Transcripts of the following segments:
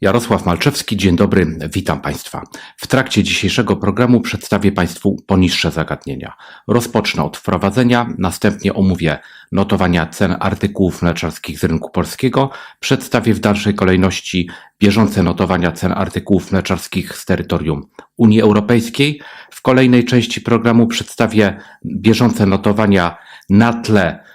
Jarosław Malczewski, dzień dobry, witam Państwa. W trakcie dzisiejszego programu przedstawię Państwu poniższe zagadnienia. Rozpocznę od wprowadzenia, następnie omówię notowania cen artykułów mleczarskich z rynku polskiego, przedstawię w dalszej kolejności bieżące notowania cen artykułów mleczarskich z terytorium Unii Europejskiej. W kolejnej części programu przedstawię bieżące notowania na tle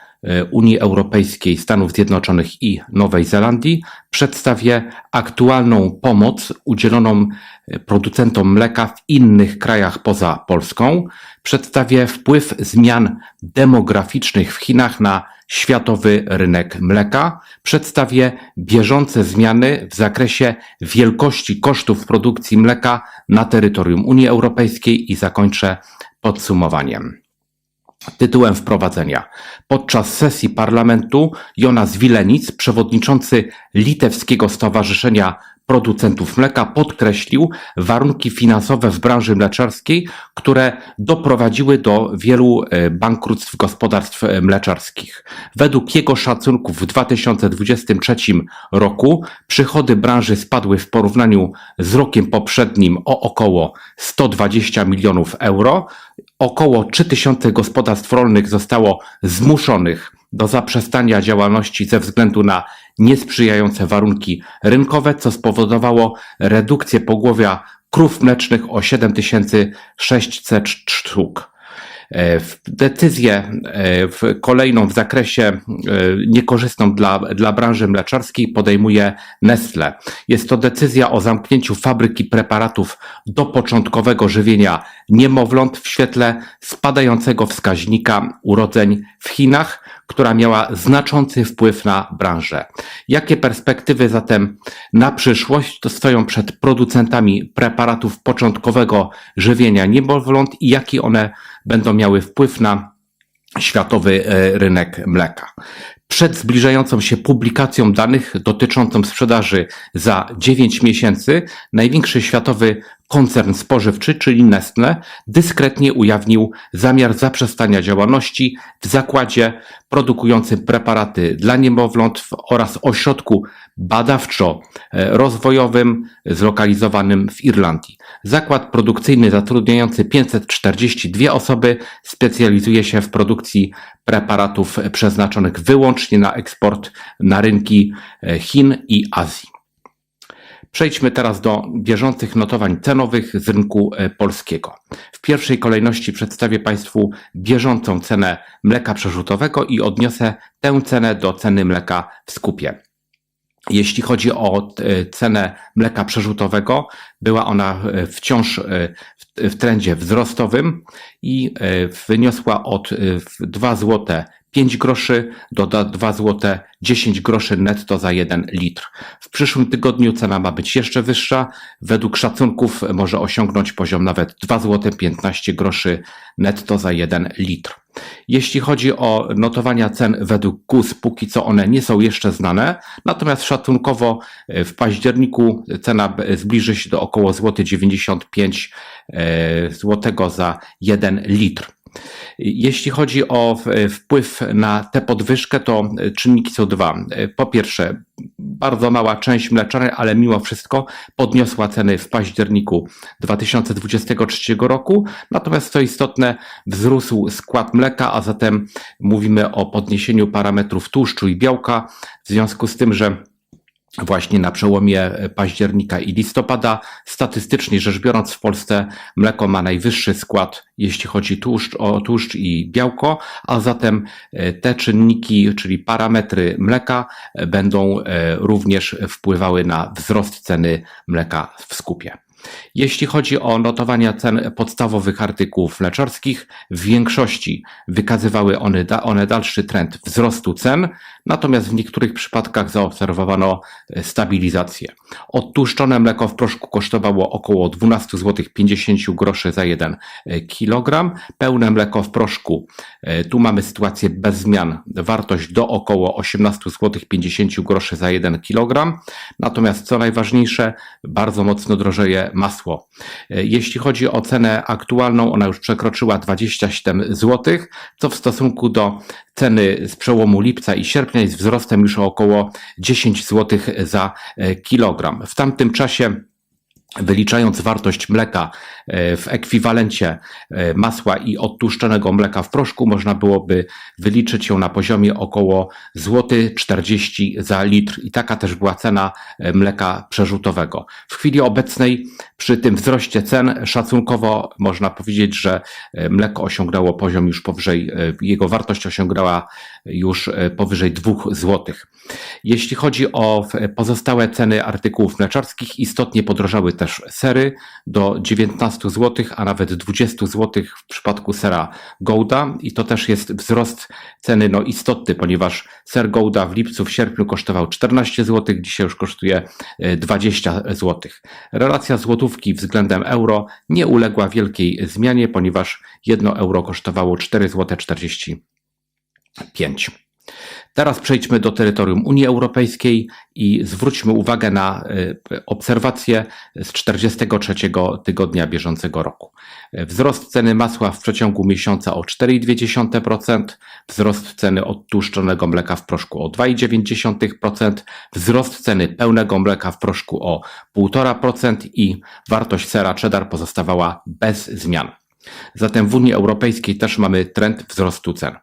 Unii Europejskiej, Stanów Zjednoczonych i Nowej Zelandii. Przedstawię aktualną pomoc udzieloną e, producentom mleka w innych krajach poza Polską. Przedstawię wpływ zmian demograficznych w Chinach na światowy rynek mleka. Przedstawię bieżące zmiany w zakresie wielkości kosztów produkcji mleka na terytorium Unii Europejskiej i zakończę podsumowaniem. Tytułem wprowadzenia. Podczas sesji parlamentu Jonas Wilenic, przewodniczący Litewskiego Stowarzyszenia Producentów Mleka, podkreślił warunki finansowe w branży mleczarskiej, które doprowadziły do wielu e, bankructw gospodarstw e, mleczarskich. Według jego szacunków w 2023 roku przychody branży spadły w porównaniu z rokiem poprzednim o około 120 milionów euro. Około 3000 gospodarstw rolnych zostało zmuszonych do zaprzestania działalności ze względu na niesprzyjające warunki rynkowe, co spowodowało redukcję pogłowia krów mlecznych o 7600 sztuk. E, decyzję e, w kolejną w zakresie e, niekorzystną dla, dla branży mleczarskiej podejmuje Nestle. Jest to decyzja o zamknięciu fabryki preparatów do początkowego żywienia niemowląt w świetle spadającego wskaźnika urodzeń w Chinach, która miała znaczący wpływ na branżę. Jakie perspektywy zatem na przyszłość stoją przed producentami preparatów początkowego żywienia niemowląt i jaki one będą miały wpływ na światowy e, rynek mleka. Przed zbliżającą się publikacją danych dotyczącą sprzedaży za 9 miesięcy, największy światowy koncern spożywczy, czyli Nestle, dyskretnie ujawnił zamiar zaprzestania działalności w zakładzie produkującym preparaty dla niemowląt oraz ośrodku badawczo-rozwojowym zlokalizowanym w Irlandii. Zakład produkcyjny zatrudniający 542 osoby specjalizuje się w produkcji preparatów przeznaczonych wyłącznie na eksport na rynki Chin i Azji. Przejdźmy teraz do bieżących notowań cenowych z rynku e, polskiego. W pierwszej kolejności przedstawię Państwu bieżącą cenę mleka przerzutowego i odniosę tę cenę do ceny mleka w skupie. Jeśli chodzi o e, cenę mleka przerzutowego, była ona e, wciąż w trendzie wzrostowym i wyniosła od 2 zł 5 groszy do 2 zł 10 groszy netto za 1 litr. W przyszłym tygodniu cena ma być jeszcze wyższa. Według szacunków może osiągnąć poziom nawet 2 zł 15 groszy netto za 1 litr. Jeśli chodzi o notowania cen według GUS, póki co one nie są jeszcze znane, natomiast szacunkowo w październiku cena zbliży się do około złoty 95 zł za 1 litr. Jeśli chodzi o wpływ na tę podwyżkę, to czynniki są dwa. Po pierwsze, bardzo mała część mleczarni, ale mimo wszystko podniosła ceny w październiku 2023 roku. Natomiast co istotne, wzrósł skład mleka, a zatem mówimy o podniesieniu parametrów tłuszczu i białka, w związku z tym, że właśnie na przełomie października i listopada. Statystycznie rzecz biorąc, w Polsce mleko ma najwyższy skład, jeśli chodzi tłuszcz, o tłuszcz i białko, a zatem e, te czynniki, czyli parametry mleka, e, będą e, również wpływały na wzrost ceny mleka w skupie. Jeśli chodzi o notowania cen podstawowych artykułów mleczarskich, w większości wykazywały one, one dalszy trend wzrostu cen, natomiast w niektórych przypadkach zaobserwowano e, stabilizację. Odtłuszczone mleko w proszku kosztowało około 12 zł 50 groszy za 1 e, kg. Pełne mleko w proszku, e, tu mamy sytuację bez zmian, wartość do około 18 zł 50 groszy za 1 kg. Natomiast co najważniejsze, bardzo mocno drożeje masło. E, Jeśli chodzi o cenę aktualną, ona już przekroczyła 27 zł, co w stosunku do ceny z przełomu lipca i sierpnia jest wzrostem już o około 10 zł za e, kilogram. W tamtym czasie Wyliczając wartość mleka e, w ekwiwalencie e, masła i odtłuszczonego mleka w proszku, można byłoby wyliczyć ją na poziomie około złoty 40 za litr i taka też była cena e, mleka przerzutowego. W chwili obecnej przy tym wzroście cen szacunkowo można powiedzieć, że mleko osiągnęło poziom już powyżej, jego wartość osiągnęła już powyżej 2 złotych. Jeśli chodzi o pozostałe ceny artykułów mleczarskich, istotnie podrożały też sery do 19 zł, a nawet 20 zł w przypadku sera Gouda i to też jest wzrost ceny no, istotny, ponieważ ser Gouda w lipcu, w sierpniu kosztował 14 zł, dzisiaj już kosztuje 20 zł. Relacja złotówki względem euro nie uległa wielkiej zmianie, ponieważ 1 euro kosztowało 4 zł 45 Teraz przejdźmy do terytorium Unii Europejskiej i zwróćmy uwagę na e, obserwacje z 43 tygodnia bieżącego roku. Wzrost ceny masła w przeciągu miesiąca o 4,2%, wzrost ceny odtłuszczonego mleka w proszku o 2,9%, wzrost ceny pełnego mleka w proszku o 1,5% i wartość sera cheddar pozostawała bez zmian. Zatem w Unii Europejskiej też mamy trend wzrostu cen.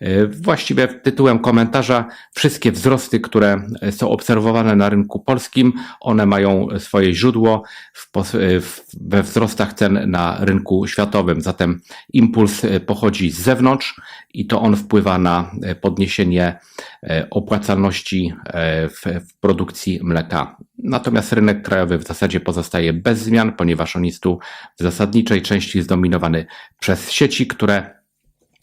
E, właściwie tytułem komentarza wszystkie wzrosty, które są obserwowane na rynku polskim, one mają swoje źródło we wzrostach cen na rynku światowym. Zatem impuls e, pochodzi z zewnątrz i to on wpływa na e, podniesienie opłacalności w, produkcji mleka. Natomiast rynek krajowy w zasadzie pozostaje bez zmian, ponieważ on jest tu w zasadniczej części zdominowany przez sieci, które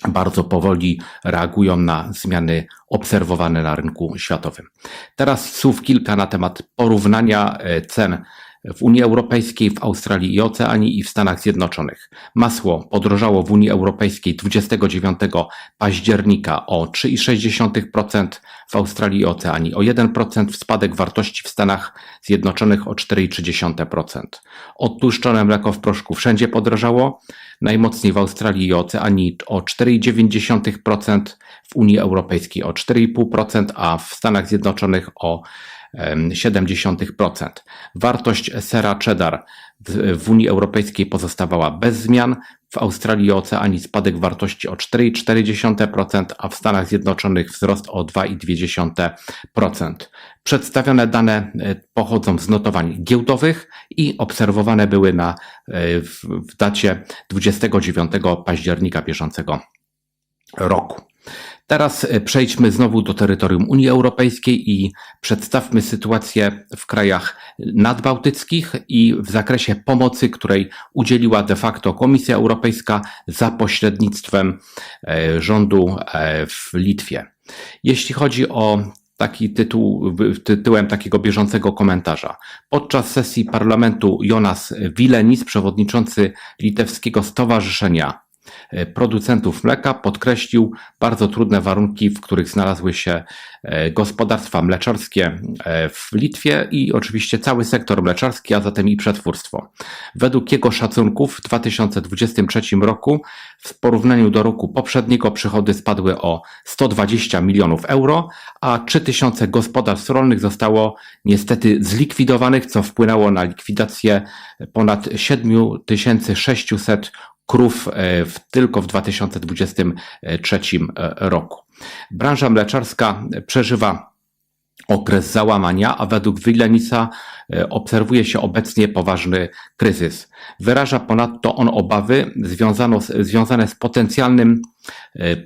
bardzo powoli reagują na zmiany obserwowane na rynku światowym. Teraz słów kilka na temat porównania e, cen w Unii Europejskiej, w Australii i Oceanii i w Stanach Zjednoczonych. Masło podrożało w Unii Europejskiej 29 października o 3,6%, w Australii i Oceanii o 1%, w spadek wartości w Stanach Zjednoczonych o 4,3%. Odtłuszczone mleko w proszku wszędzie podrożało, najmocniej w Australii i Oceanii o 4,9%, w Unii Europejskiej o 4,5%, a w Stanach Zjednoczonych o 0,7%. Wartość sera cheddar w Unii Europejskiej pozostawała bez zmian, w Australii i Oceanii spadek wartości o 4,4%, a w Stanach Zjednoczonych wzrost o 2,2%. Przedstawione dane e, pochodzą z notowań giełdowych i obserwowane były na, e, w, w dacie 29 października bieżącego roku. Teraz e, przejdźmy znowu do terytorium Unii Europejskiej i przedstawmy sytuację w krajach nadbałtyckich i w zakresie pomocy, której udzieliła de facto Komisja Europejska za pośrednictwem e, rządu e, w Litwie. Jeśli chodzi o taki tytuł, tytułem takiego bieżącego komentarza. Podczas sesji parlamentu Jonas Wilenis, przewodniczący Litewskiego Stowarzyszenia producentów mleka podkreślił bardzo trudne warunki, w których znalazły się e, gospodarstwa mleczarskie e, w Litwie i oczywiście cały sektor mleczarski, a zatem i przetwórstwo. Według jego szacunków w 2023 roku w porównaniu do roku poprzedniego przychody spadły o 120 milionów euro, a 3000 gospodarstw rolnych zostało niestety zlikwidowanych, co wpłynęło na likwidację ponad 7600 krów e, w, tylko w 2023 e, roku. Branża mleczarska przeżywa okres załamania, a według Wilenisa e, obserwuje się obecnie poważny kryzys. Wyraża ponadto on obawy związane z potencjalnym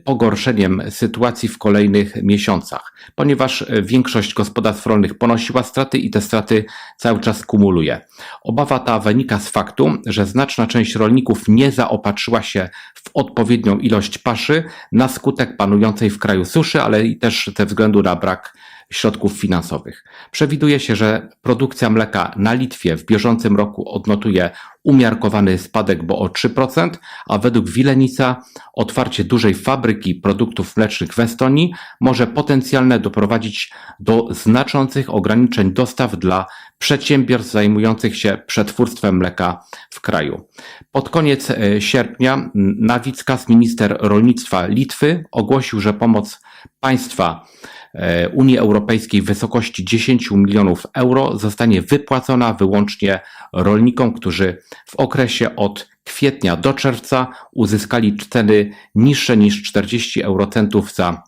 pogorszeniem sytuacji w kolejnych miesiącach, ponieważ e, większość gospodarstw rolnych ponosiła straty i te straty cały czas kumuluje. Obawa ta wynika z faktu, że znaczna część rolników nie zaopatrzyła się w odpowiednią ilość paszy na skutek panującej w kraju suszy, ale i też ze względu na brak środków finansowych. Przewiduje się, że produkcja mleka na Litwie w bieżącym roku odnotuje umiarkowany spadek, bo o 3%, a według Wilenica otwarcie dużej fabryki produktów mlecznych w Estonii może potencjalnie doprowadzić do znaczących ograniczeń dostaw dla przedsiębiorstw zajmujących się przetwórstwem mleka w kraju. Pod koniec e, sierpnia Nawickas, minister rolnictwa Litwy, ogłosił, że pomoc państwa e, Unii Europejskiej w wysokości 10 milionów euro zostanie wypłacona wyłącznie rolnikom, którzy w okresie od kwietnia do czerwca uzyskali ceny niższe niż 40 eurocentów za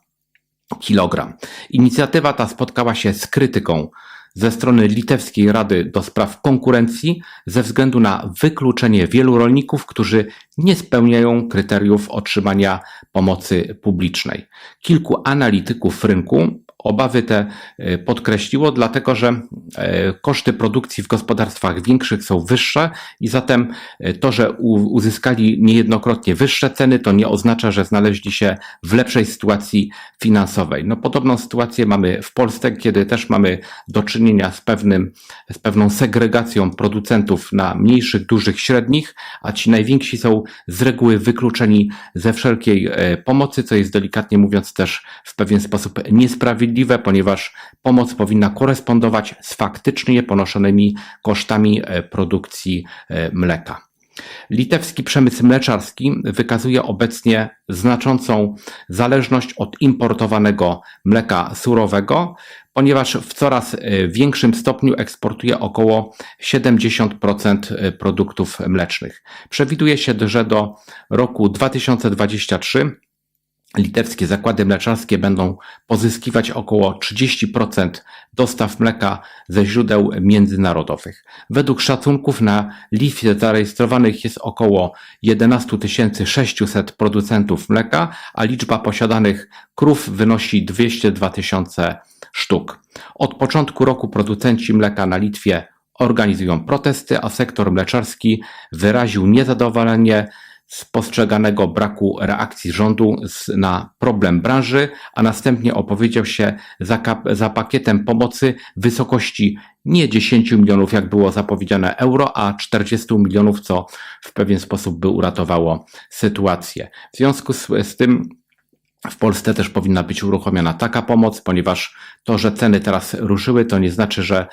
kilogram. Inicjatywa ta spotkała się z krytyką ze strony Litewskiej Rady do Spraw Konkurencji ze względu na wykluczenie wielu rolników, którzy nie spełniają kryteriów otrzymania pomocy publicznej. Kilku analityków rynku Obawy te e, podkreśliło, dlatego że e, koszty produkcji w gospodarstwach większych są wyższe i zatem e, to, że uzyskali niejednokrotnie wyższe ceny, to nie oznacza, że znaleźli się w lepszej sytuacji finansowej. No, podobną sytuację mamy w Polsce, kiedy też mamy do czynienia z, pewnym, z pewną segregacją producentów na mniejszych, dużych, średnich, a ci najwięksi są z reguły wykluczeni ze wszelkiej pomocy, co jest delikatnie mówiąc też w pewien sposób niesprawiedliwe ponieważ pomoc powinna korespondować z faktycznie ponoszonymi kosztami e, produkcji e, mleka. Litewski przemysł mleczarski wykazuje obecnie znaczącą zależność od importowanego mleka surowego, ponieważ w coraz e, większym stopniu eksportuje około 70% produktów mlecznych. Przewiduje się, że do roku 2023 litewskie zakłady mleczarskie będą pozyskiwać około 30% dostaw mleka ze źródeł międzynarodowych. Według szacunków na Litwie zarejestrowanych jest około 11 600 producentów mleka, a liczba posiadanych krów wynosi 202 tysiące sztuk. Od początku roku producenci mleka na Litwie organizują protesty, a sektor mleczarski wyraził niezadowolenie spostrzeganego braku reakcji rządu na problem branży, a następnie opowiedział się za, za pakietem pomocy w wysokości nie 10 milionów, jak było zapowiedziane euro, a 40 milionów, co w pewien sposób by uratowało sytuację. W związku z, z tym w Polsce też powinna być uruchomiona taka pomoc, ponieważ to, że ceny teraz ruszyły, to nie znaczy, że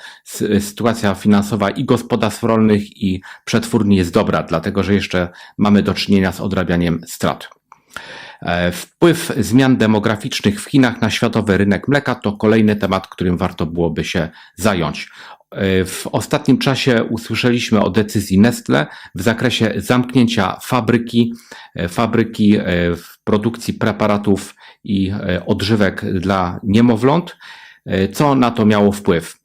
sytuacja finansowa i gospodarstw rolnych, i przetwórni jest dobra, dlatego że jeszcze mamy do czynienia z odrabianiem strat. E, wpływ zmian demograficznych w Chinach na światowy rynek mleka to kolejny temat, którym warto byłoby się zająć. E, w ostatnim czasie usłyszeliśmy o decyzji Nestle w zakresie zamknięcia fabryki, e, fabryki w produkcji preparatów i odżywek dla niemowląt. Co na to miało wpływ?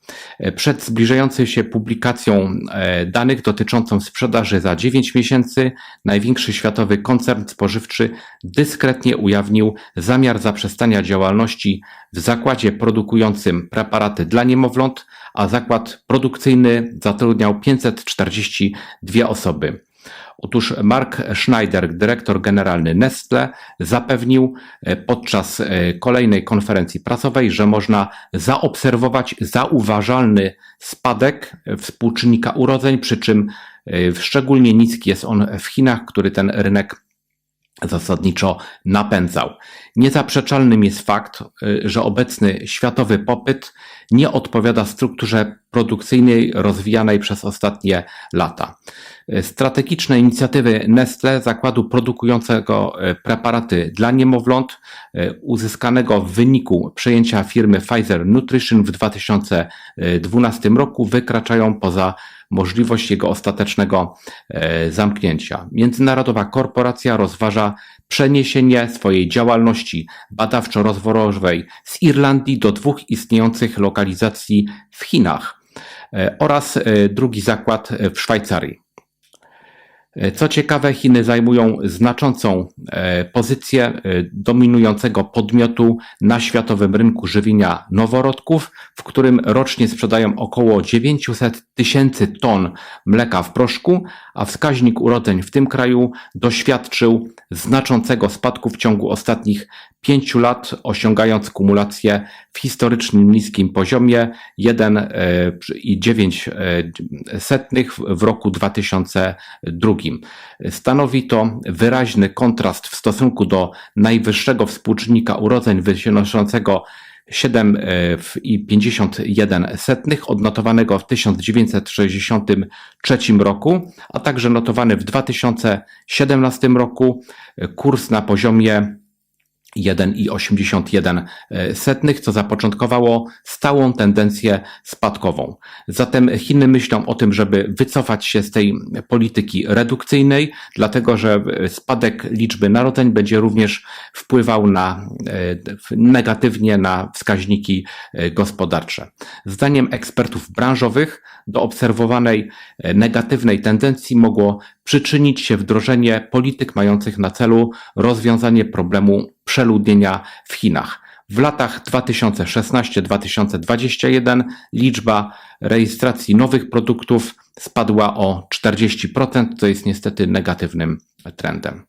Przed zbliżającą się publikacją e, danych dotyczącą sprzedaży za 9 miesięcy, największy światowy koncern spożywczy dyskretnie ujawnił zamiar zaprzestania działalności w zakładzie produkującym preparaty dla niemowląt, a zakład produkcyjny zatrudniał 542 osoby. Otóż Mark Schneider, dyrektor generalny Nestle, zapewnił e, podczas e, kolejnej konferencji prasowej, że można zaobserwować zauważalny spadek współczynnika urodzeń, przy czym e, szczególnie niski jest on w Chinach, który ten rynek zasadniczo napędzał. Niezaprzeczalnym jest fakt, że obecny światowy popyt nie odpowiada strukturze produkcyjnej rozwijanej przez ostatnie lata. Strategiczne inicjatywy Nestle, zakładu produkującego e, preparaty dla niemowląt, e, uzyskanego w wyniku przejęcia firmy Pfizer Nutrition w 2012 roku, wykraczają poza możliwość jego ostatecznego zamknięcia. Międzynarodowa korporacja rozważa przeniesienie swojej działalności badawczo-rozwojowej z Irlandii do dwóch istniejących lokalizacji w Chinach oraz drugi zakład w Szwajcarii. Co ciekawe, Chiny zajmują znaczącą e, pozycję e, dominującego podmiotu na światowym rynku żywienia noworodków, w którym rocznie sprzedają około 900 tysięcy ton mleka w proszku, a wskaźnik urodzeń w tym kraju doświadczył znaczącego spadku w ciągu ostatnich pięciu lat, osiągając kumulację w historycznie niskim poziomie 1,9 w roku 2002. Stanowi to wyraźny kontrast w stosunku do najwyższego współczynnika urodzeń wynoszącego 7,51 odnotowanego w 1963 roku, a także notowany w 2017 roku. Kurs na poziomie 1,81, co zapoczątkowało stałą tendencję spadkową. Zatem Chiny myślą o tym, żeby wycofać się z tej polityki redukcyjnej, dlatego że spadek liczby narodzeń będzie również wpływał na, negatywnie na wskaźniki gospodarcze. Zdaniem ekspertów branżowych do obserwowanej negatywnej tendencji mogło przyczynić się wdrożenie polityk mających na celu rozwiązanie problemu przeludnienia w Chinach. W latach 2016-2021 liczba rejestracji nowych produktów spadła o 40%, co jest niestety negatywnym trendem.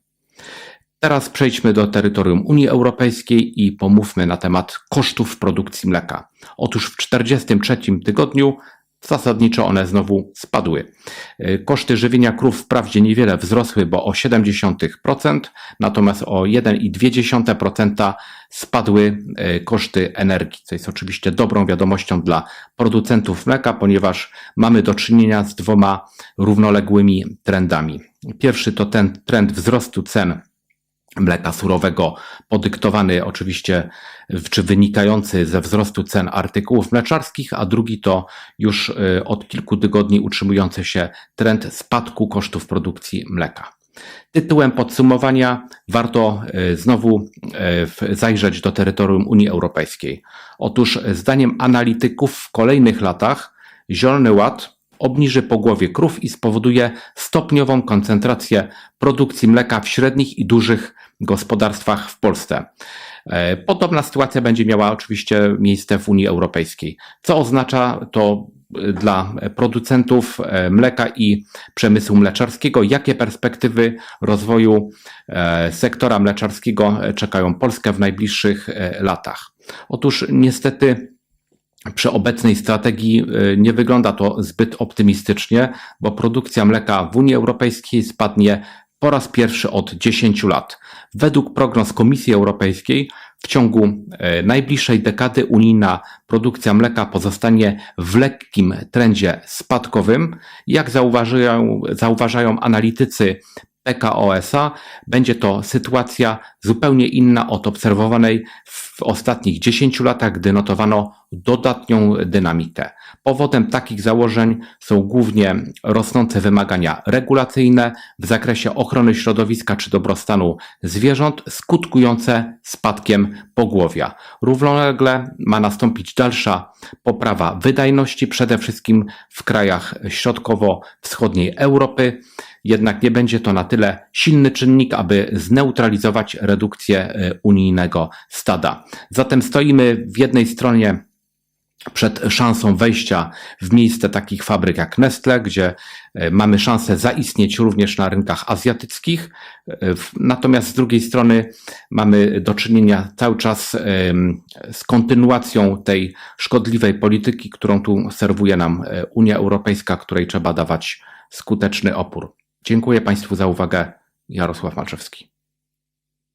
Teraz przejdźmy do terytorium Unii Europejskiej i pomówmy na temat kosztów produkcji mleka. Otóż w 43 tygodniu Zasadniczo one znowu spadły. E, koszty żywienia krów wprawdzie niewiele wzrosły, bo o 0,7%, natomiast o 1,2% spadły e, koszty energii, co jest oczywiście dobrą wiadomością dla producentów mleka, ponieważ mamy do czynienia z dwoma równoległymi trendami. Pierwszy to ten trend wzrostu cen mleka surowego, podyktowany oczywiście, czy wynikający ze wzrostu cen artykułów mleczarskich, a drugi to już y, od kilku tygodni utrzymujący się trend spadku kosztów produkcji mleka. Tytułem podsumowania warto y, znowu y, zajrzeć do terytorium Unii Europejskiej. Otóż zdaniem analityków w kolejnych latach Zielony Ład obniży pogłowie krów i spowoduje stopniową koncentrację produkcji mleka w średnich i dużych gospodarstwach w Polsce. E, podobna sytuacja będzie miała oczywiście miejsce w Unii Europejskiej. Co oznacza to e, dla producentów e, mleka i przemysłu mleczarskiego? Jakie perspektywy rozwoju sektora mleczarskiego czekają Polskę w najbliższych latach? Otóż niestety przy obecnej strategii nie wygląda to zbyt optymistycznie, bo produkcja mleka w Unii Europejskiej spadnie po raz pierwszy od 10 lat. Według prognoz Komisji Europejskiej w ciągu y, najbliższej dekady unijna produkcja mleka pozostanie w lekkim trendzie spadkowym. Jak zauważają, zauważają analitycy PKOSA, będzie to sytuacja zupełnie inna od obserwowanej w ostatnich 10 latach, gdy notowano dodatnią dynamikę. Powodem takich założeń są głównie rosnące wymagania regulacyjne w zakresie ochrony środowiska czy dobrostanu zwierząt, skutkujące spadkiem pogłowia. Równolegle ma nastąpić dalsza poprawa wydajności, przede wszystkim w krajach środkowo-wschodniej Europy jednak nie będzie to na tyle silny czynnik, aby zneutralizować redukcję e, unijnego stada. Zatem stoimy w jednej stronie przed szansą wejścia w miejsce takich fabryk jak Nestle, gdzie e, mamy szansę zaistnieć również na rynkach azjatyckich. E, natomiast z drugiej strony mamy do czynienia cały czas z kontynuacją tej szkodliwej polityki, którą tu serwuje nam Unia Europejska, której trzeba dawać skuteczny opór. Dziękuję Państwu za uwagę. Jarosław Malczewski.